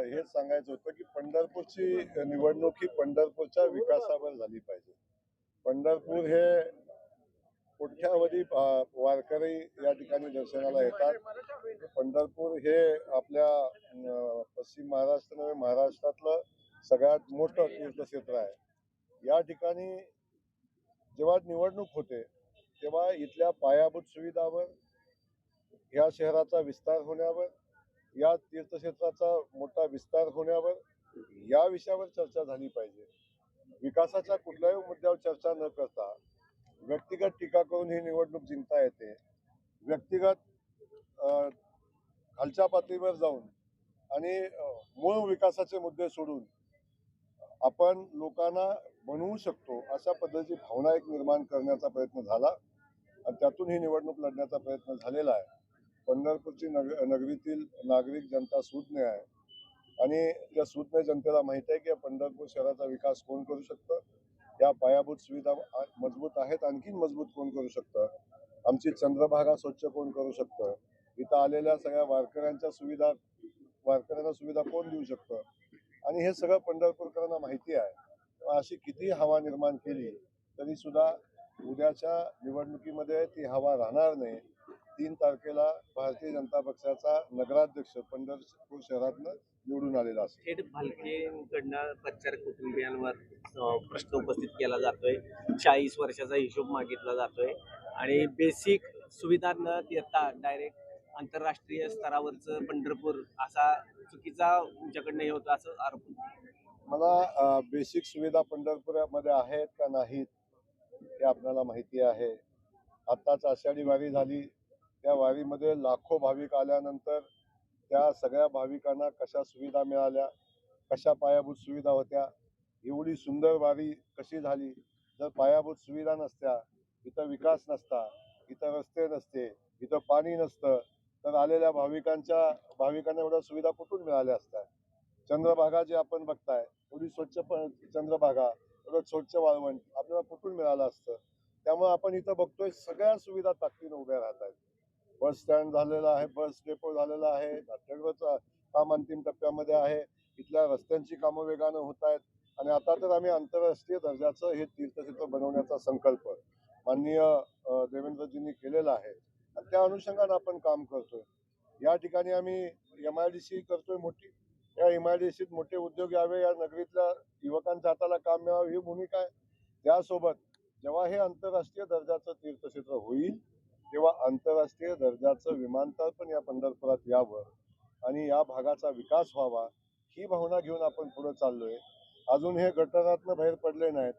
हेच सांगायचं होतं की पंढरपूरची निवडणूक ही पंढरपूरच्या विकासावर झाली पाहिजे. पंढरपूर हे कोट्यावधी वारकरी या ठिकाणी दर्शनाला येतात. पंढरपूर हे आपल्या पश्चिम महाराष्ट्र नव्हे महाराष्ट्रातलं सगळ्यात मोठं तीर्थक्षेत्र आहे. या ठिकाणी जेव्हा निवडणूक होते तेव्हा इथल्या पायाभूत सुविधावर या शहराचा विस्तार होण्यावर या तीर्थक्षेत्राचा मोठा विस्तार होण्यावर या विषयावर चर्चा झाली पाहिजे. विकासाच्या कुठल्याही मुद्द्यावर चर्चा न करता व्यक्तिगत टीका करून ही निवडणूक जिंकता येते. व्यक्तिगत खालच्या पातळीवर जाऊन आणि मूळ विकासाचे मुद्दे सोडून आपण लोकांना बनवू शकतो अशा पद्धतीची भावना एक निर्माण करण्याचा प्रयत्न झाला. आणि त्यातून ही निवडणूक लढण्याचा प्रयत्न झालेला आहे. पंढरपूरची नग नगरीतील नागरिक जनता सुज्ञ आहे. आणि त्या सुज्ञ जनतेला माहिती आहे की या पंढरपूर शहराचा विकास कोण करू शकतं? या पायाभूत सुविधा मजबूत आहेत आणखीन मजबूत कोण करू शकतं? आमची चंद्रभागा स्वच्छ कोण करू शकतं? इथं आलेल्या सगळ्या वारकऱ्यांच्या सुविधा वारकऱ्यांना सुविधा कोण देऊ शकतं? आणि हे सगळं पंढरपूरकरांना माहिती आहे. अशी किती हवा निर्माण केली तरी सुद्धा उद्याच्या निवडणुकीमध्ये ती हवा राहणार नाही. तीन तारखेला भारतीय जनता पक्षाचा नगराध्यक्ष पंढरपूर शहरातनं निवडून आलेला असेल थेट भालकेंकडनं प्रचार कुटुंबियांवर प्रश्न उपस्थित केला जातोय. चाळीस वर्षाचा हिशोब मागितला जातोय. आणि बेसिक सुविधा न देता डायरेक्ट आंतरराष्ट्रीय स्तरावरचं पंढरपूर असा चुकीचा तुमच्याकडनं हे होतं असं आरोप. मला बेसिक सुविधा पंढरपुरामध्ये आहेत का नाहीत हे आपल्याला माहिती आहे. आत्ताच आषाढी वारी झाली. त्या वारीमध्ये लाखो भाविक आल्यानंतर त्या सगळ्या भाविकांना कशा सुविधा मिळाल्या कशा पायाभूत सुविधा होत्या एवढी सुंदर वारी कशी झाली? जर पायाभूत सुविधा नसत्या इथं विकास नसता इथं रस्ते नसते इथं पाणी नसतं तर आलेल्या भाविकांच्या भाविकांना एवढ्या सुविधा कुठून मिळाल्या असतात चंद्रभागा जे आपण बघताय एवढी स्वच्छ चंद्रभागा एवढं स्वच्छ वाळवंट आपल्याला कुठून मिळालं असतं? त्यामुळे आपण इथं बघतोय सगळ्या सुविधा ताकदीनं उभ्या राहत आहेत बस स्टँड झालेला आहे बस डेपो झालेला आहे नाट्यगृहाचं काम अंतिम टप्प्यामध्ये आहे. इथल्या रस्त्यांची कामं वेगानं होत आहेत आणि आता तर आम्ही आंतरराष्ट्रीय दर्जाचं हे तीर्थक्षेत्र बनवण्याचा संकल्प माननीय देवेंद्रजींनी केलेला आहे. आणि त्या अनुषंगानं आपण काम करतोय. या ठिकाणी आम्ही एम आय डी सी करतोय मोठी. या एम आय डी सीत मोठे उद्योग यावे या नगरीतल्या युवकांच्या हाताला काम मिळावं ही भूमिका आहे. त्यासोबत जेव्हा हे आंतरराष्ट्रीय दर्जाचं तीर्थक्षेत्र होईल किंवा आंतरराष्ट्रीय दर्जाचं विमानतळ पण या पंढरपुरात यावं आणि या भागाचा विकास व्हावा ही भावना घेऊन आपण पुढे चाललोय. अजून हे गटारातनं बाहेर पडले नाहीत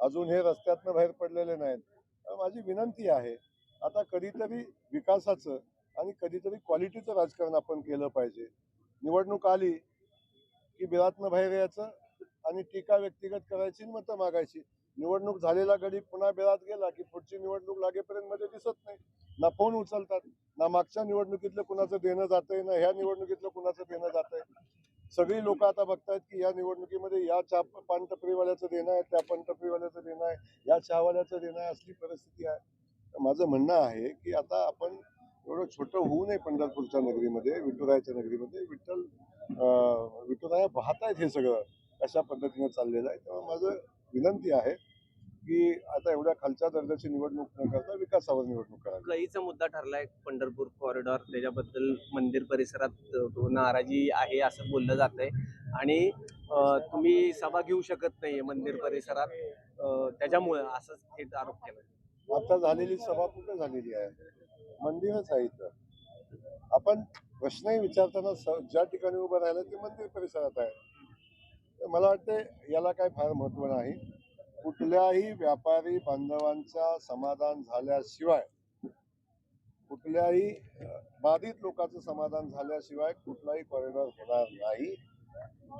अजून हे रस्त्यातनं बाहेर पडलेले नाहीत. माझी विनंती आहे आता कधीतरी विकासाचं आणि कधीतरी क्वालिटीचं राजकारण आपण केलं पाहिजे. निवडणूक आली की बिरातनं बाहेर यायचं आणि टीका व्यक्तिगत करायची मतं मागायची. निवडणूक झालेला गडी पुन्हा बेळात गेला की पुढची निवडणूक लागेपर्यंत मध्ये दिसत नाही. ना फोन उचलतात ना मागच्या निवडणुकीतलं कुणाचं देणं जातंय ना ह्या निवडणुकीतलं कुणाचं देणं जातंय. सगळी लोक आता बघतायत की या निवडणुकीमध्ये या चहा पान टपरीवाल्याचं देणं आहे त्या पान टपरीवाल्याचं देणं आहे या चहावाल्याचं देणं आहे असली परिस्थिती आहे. तर माझं म्हणणं आहे की आता आपण एवढं छोटं होऊ नये पंढरपूरच्या नगरीमध्ये विठुरायाच्या नगरीमध्ये. विठ्ठल अं, विठुराया पाहतायत हे सगळं अशा पद्धतीने चाललेलं आहे. तेव्हा माझं विनंती आहे की आता एवढ्या खालच्या दर्जाची निवडणूक न करता विकासावर निवडणूक करावी. कळीचा मुद्दा ठरलाय पंढरपूर कॉरिडॉर त्याच्याबद्दल मंदिर परिसरात नाराजी आहे असं बोललं जातंय. आणि अ, तुम्ही सभा घेऊ शकत नाहीये मंदिर परिसरात. त्याच्यामुळं असं थेट आरोप केला. आता झालेली सभा कुठे झालेली आहे? मंदिरच आहे इथं. आपण प्रश्नही विचारताना ज्या ठिकाणी उभं राहिलं ते मंदिर परिसरात आहे. तर मला वाटते याला काय फार महत्त्व नाही. कुठल्याही व्यापारी बांधवांचा समाधान झाल्याशिवाय कुठल्याही बाधित लोकांचं समाधान झाल्याशिवाय कुठलाही कॉरिडॉर होणार नाही.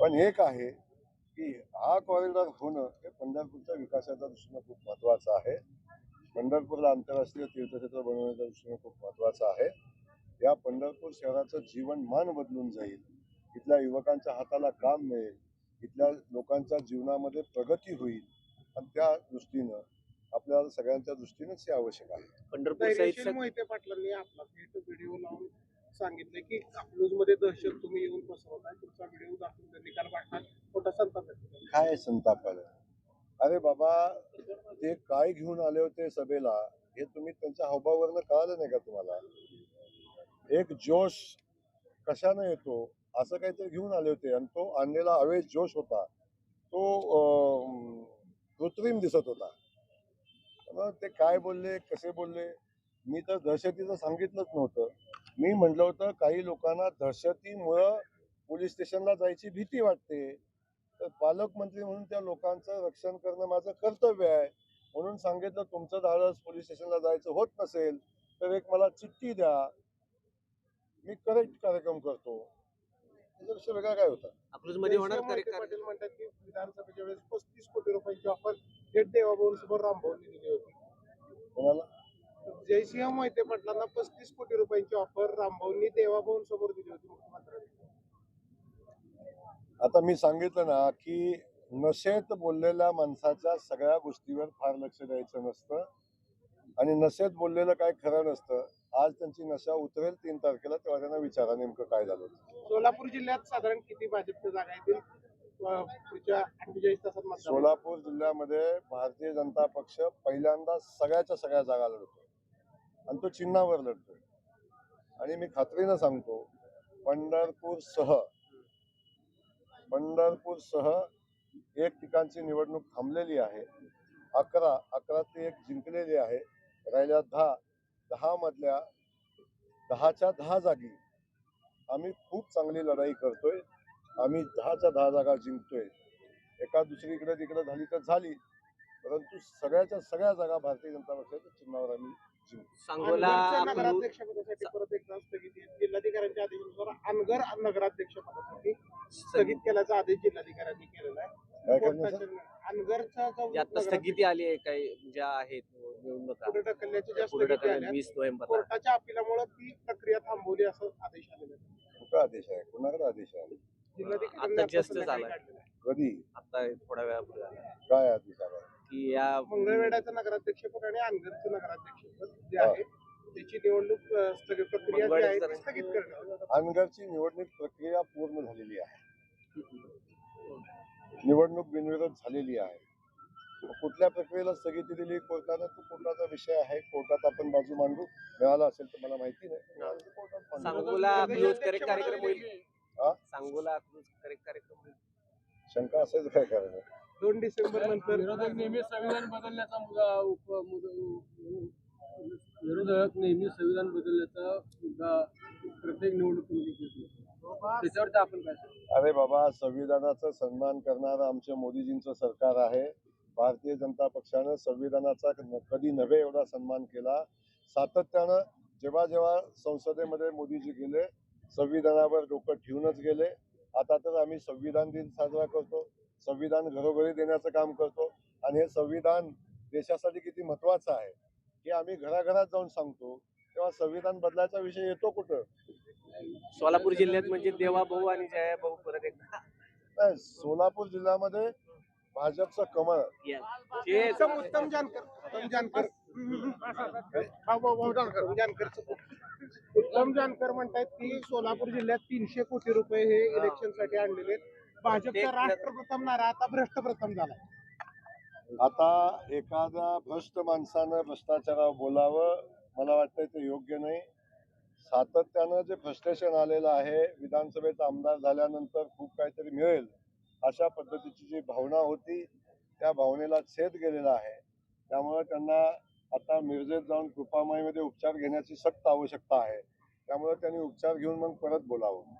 पण एक आहे की हा कॉरिडॉर होणं हे पंढरपूरच्या विकासाच्या दृष्टीनं खूप महत्वाचं आहे. पंढरपूरला आंतरराष्ट्रीय तीर्थक्षेत्र बनवण्याच्या दृष्टीनं खूप महत्वाचं आहे. या पंढरपूर शहराचं जीवनमान बदलून जाईल. इथल्या युवकांच्या हाताला काम मिळेल. इथल्या लोकांच्या जीवनामध्ये प्रगती होईल आणि त्या दृष्टीनं आपल्याला सगळ्यांच्या दृष्टीनेच हे आवश्यक आहे. पंढरपूर सहित धैर्यशील मोहिते पाटलांनी आपला थेट व्हिडिओ लावून सांगितले की मध्ये दहशत तुम्ही येऊन पसरवताय तुमचा व्हिडिओ दाखवून वाटणार मोठा संताप. काय संताप आलं अरे बाबा ते काय घेऊन आले होते सभेला हे तुम्ही त्यांच्या हावभावावरनं कळालं नाही का तुम्हाला? एक जोश कशानं येतो? असं काहीतरी घेऊन आले होते. आणि तो आणलेला अवेश जोश होता. तो कृत्रिम दिसत होता. मग ते काय बोलले कसे बोलले? मी तर दहशतीचं सांगितलंच नव्हतं. मी म्हटलं होतं काही लोकांना दहशतीमुळं पोलीस स्टेशनला जायची भीती वाटते. तर पालकमंत्री म्हणून त्या लोकांचं रक्षण करणं माझं कर्तव्य आहे. म्हणून सांगितलं तुमचं धाडस पोलीस स्टेशनला जायचं होत नसेल तर एक मला चिठ्ठी द्या. मी करेक्ट कार्यक्रम करतो. त्याच्यापेक्षा वेगळा काय होता? होणार जयसिंह मोहिते कार्यक्रम पाटील म्हणतात की विधानसभेच्या वेळेस पस्तीस कोटी रुपयांची ऑफर थेट देवाभाऊ समोर रामभाऊनी दिली होती. कोणाला? जयसिंह मोहिते पाटलांना पस्तीस कोटी रुपयांची ऑफर रामभाऊंनी देवाभाऊ समोर दिली होती मुख्यमंत्र्यांनी. आता मी सांगितलं ना की नशेत बोललेल्या माणसाच्या सगळ्या गोष्टीवर फार लक्ष द्यायचं नसतं. आणि नशेत बोललेलं काय खरं नसतं. आज त्यांची नशा उतरेल तीन तारखेला तेव्हा त्यांना विचारा नेमकं काय झालं सोलापूर जिल्ह्यात साधारण किती भाजपच्या जागा येतील? अं, पुढच्या अठ्ठेचाळीस तासात मतदान. सोलापूर जिल्ह्यामध्ये भारतीय जनता पक्ष पहिल्यांदा सगळ्याच्या सगळ्या जागा लढतोय आणि तो चिन्हावर लढतोय. आणि मी खात्रीनं सांगतो पंढरपूर सह पंढरपूर सह एक ठिकाणची निवडणूक थांबलेली आहे. अकरा अकरा ते एक जिंकलेली आहे. राहिल्या दहा दहा मधल्या दहाच्या दहा जागी आम्ही खूप चांगली लढाई करतोय. आम्ही दहाच्या दहा जागा जिंकतोय. एका दुसरीकडे तिकडे झाली तर झाली. परंतु सगळ्याच्या सगळ्या जागा भारतीय जनता पक्षाच्या चिन्हावर आम्ही जिंकतो अनगर नगराध्यक्षपदासाठी स्थगित केल्याचा आदेश जिल्हाधिकाऱ्यांनी केलेला आहे. काय करण्याचं कोर्टाच्या- अनगरचा जो जे आता स्थगिती आली आहे काही ज्या आहेत निवडणुका पुढे ढकलण्याची ज्या पुढे स्थगिती ढकलून आल्या वीस नोव्हेंबरला कोर्टाच्या अपिलामुळे ती प्रक्रिया थांबवली असं आदेश आलेला आहे. आदेश आहे कुणाकडे आदेश आहे जिल्हाधिकाऱ्यांनी आता just संध्याकाळी झालाय. काढलेला आहे. कधी आता थोड्या वेळापूर्वी झाला. काय आदेश आला की या मंगळवेढ्याचं नगराध्यक्षपद आणि अनगरचं नगराध्यक्षपद जे हा. आहे त्याची निवडणूक अं, स्थगित प्रक्रिया जी आहे ती मंगळवेढ्याचं- स्थगित निवडणूक प्रक्रिया पूर्ण झालेली आहे निवडणूक बिनविरोध झालेली आहे. कुठल्या प्रक्रियेला स्थगिती दिली कोर्टानं तो कोर्टाचा विषय आहे. कोर्टात आपण बाजू मांडू. मिळाला असेल तर मला माहिती नाही. सांगोला हा? शंका असेल काय कारण दोन डिसेंबर नंतर विरोधक नेहमी संविधान बदलण्याचा विरोधक नेहमी संविधान बदलण्याचा मुद्दा प्रत्येक निवडणुकीमध्ये घेतो त्याच्यावरती आपण काय अरे बाबा संविधानाचा सन्मान करणारं आमच्या मोदीजींचं सरकार आहे. भारतीय जनता पक्षानं संविधानाचा कधी नव्हे एवढा सन्मान केला. सातत्यानं जेव्हा जेव्हा संसदेमध्ये मोदीजी गेले संविधानावर डोकं ठेवूनच गेले. आता तर आम्ही संविधान दिन साजरा करतो संविधान घरोघरी देण्याचं काम करतो आणि हे संविधान देशासाठी किती महत्वाचं आहे हे आम्ही घराघरात जाऊन सांगतो. तेव्हा संविधान बदलायचा विषय येतो कुठं? सोलापूर जिल्ह्यात म्हणजे देवा भाऊ आणि जया भाऊ परत एकदा. नाही सोलापूर जिल्ह्यामध्ये भाजपचं कमळ. उत्तम उत्तम जानकर उत्तम जानकर. भाऊ, भाऊ, भाऊ, उत्तम जानकरचं उत्तम जानकर म्हणतात की सोलापूर जिल्ह्यात तीनशे कोटी रुपये हे इलेक्शनसाठी आणलेले आहेत. भाजपचा राष्ट्रप्रथम नारा आता भ्रष्ट प्रथम झाला आता एखाद्या भ्रष्ट माणसानं भ्रष्टाचारावर बोलावं मला वाटतं ते योग्य नाही. सातत्यानं जे फ्रस्ट्रेशन आलेलं आहे विधानसभेचा आमदार झाल्यानंतर खूप काहीतरी मिळेल अशा पद्धतीची जी भावना होती त्या भावनेला छेद गेलेला आहे. त्यामुळे त्यांना आता मिरजेत जाऊन कृपामाईमध्ये उपचार घेण्याची सक्त आवश्यकता आहे. त्यामुळे त्यांनी उपचार घेऊन मग परत बोलावं.